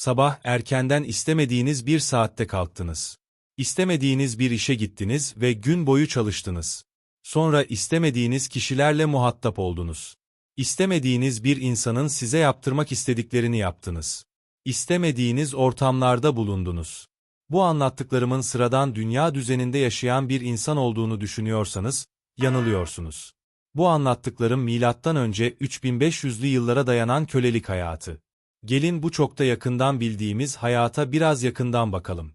Sabah erkenden istemediğiniz bir saatte kalktınız. İstemediğiniz bir işe gittiniz ve gün boyu çalıştınız. Sonra istemediğiniz kişilerle muhatap oldunuz. İstemediğiniz bir insanın size yaptırmak istediklerini yaptınız. İstemediğiniz ortamlarda bulundunuz. Bu anlattıklarımın sıradan dünya düzeninde yaşayan bir insan olduğunu düşünüyorsanız, yanılıyorsunuz. Bu anlattıklarım milattan önce 3500'lü yıllara dayanan kölelik hayatı. Gelin bu çok da yakından bildiğimiz hayata biraz yakından bakalım.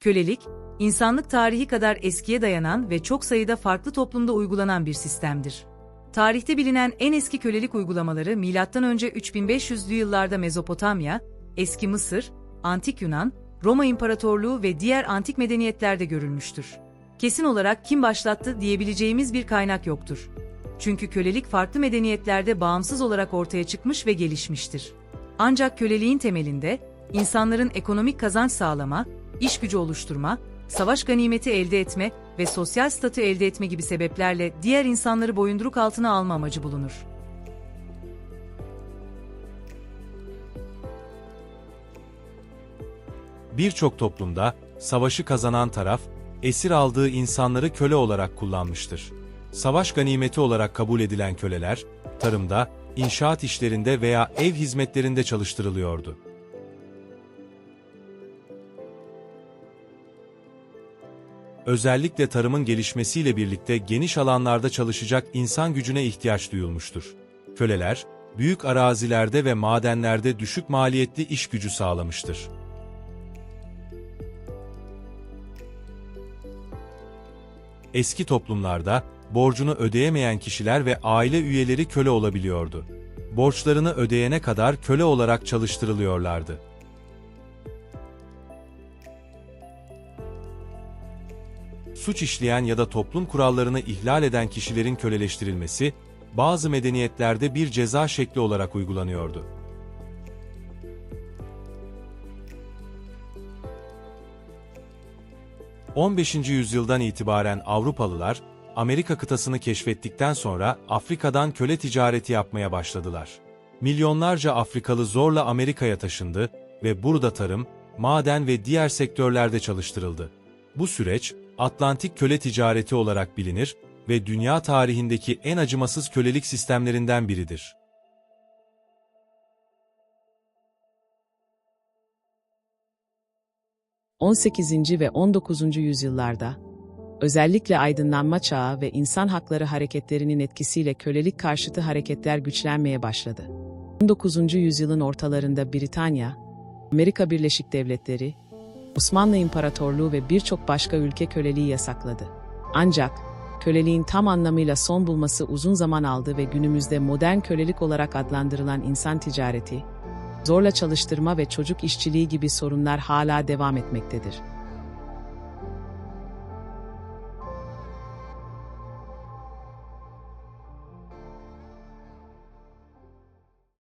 Kölelik, insanlık tarihi kadar eskiye dayanan ve çok sayıda farklı toplumda uygulanan bir sistemdir. Tarihte bilinen en eski kölelik uygulamaları M.Ö. 3500'lü yıllarda Mezopotamya, Eski Mısır, Antik Yunan, Roma İmparatorluğu ve diğer antik medeniyetlerde görülmüştür. Kesin olarak kim başlattı diyebileceğimiz bir kaynak yoktur. Çünkü kölelik farklı medeniyetlerde bağımsız olarak ortaya çıkmış ve gelişmiştir. Ancak köleliğin temelinde insanların ekonomik kazanç sağlama, iş gücü oluşturma, savaş ganimeti elde etme ve sosyal statü elde etme gibi sebeplerle diğer insanları boyunduruk altına alma amacı bulunur. Birçok toplumda savaşı kazanan taraf, esir aldığı insanları köle olarak kullanmıştır. Savaş ganimeti olarak kabul edilen köleler, tarımda, inşaat işlerinde veya ev hizmetlerinde çalıştırılıyordu. Özellikle tarımın gelişmesiyle birlikte geniş alanlarda çalışacak insan gücüne ihtiyaç duyulmuştur. Köleler, büyük arazilerde ve madenlerde düşük maliyetli iş gücü sağlamıştır. Eski toplumlarda, borcunu ödeyemeyen kişiler ve aile üyeleri köle olabiliyordu. Borçlarını ödeyene kadar köle olarak çalıştırılıyorlardı. Suç işleyen ya da toplum kurallarını ihlal eden kişilerin köleleştirilmesi, bazı medeniyetlerde bir ceza şekli olarak uygulanıyordu. ...15. yüzyıldan itibaren Avrupalılar, Amerika kıtasını keşfettikten sonra Afrika'dan köle ticareti yapmaya başladılar. Milyonlarca Afrikalı zorla Amerika'ya taşındı ve burada tarım, maden ve diğer sektörlerde çalıştırıldı. Bu süreç, Atlantik köle ticareti olarak bilinir ve dünya tarihindeki en acımasız kölelik sistemlerinden biridir. – 18. ve 19. yüzyıllarda, özellikle aydınlanma çağı ve insan hakları hareketlerinin etkisiyle kölelik karşıtı hareketler güçlenmeye başladı. 19. yüzyılın ortalarında Britanya, Amerika Birleşik Devletleri, Osmanlı İmparatorluğu ve birçok başka ülke köleliği yasakladı. Ancak, köleliğin tam anlamıyla son bulması uzun zaman aldı ve günümüzde modern kölelik olarak adlandırılan insan ticareti, zorla çalıştırma ve çocuk işçiliği gibi sorunlar hala devam etmektedir.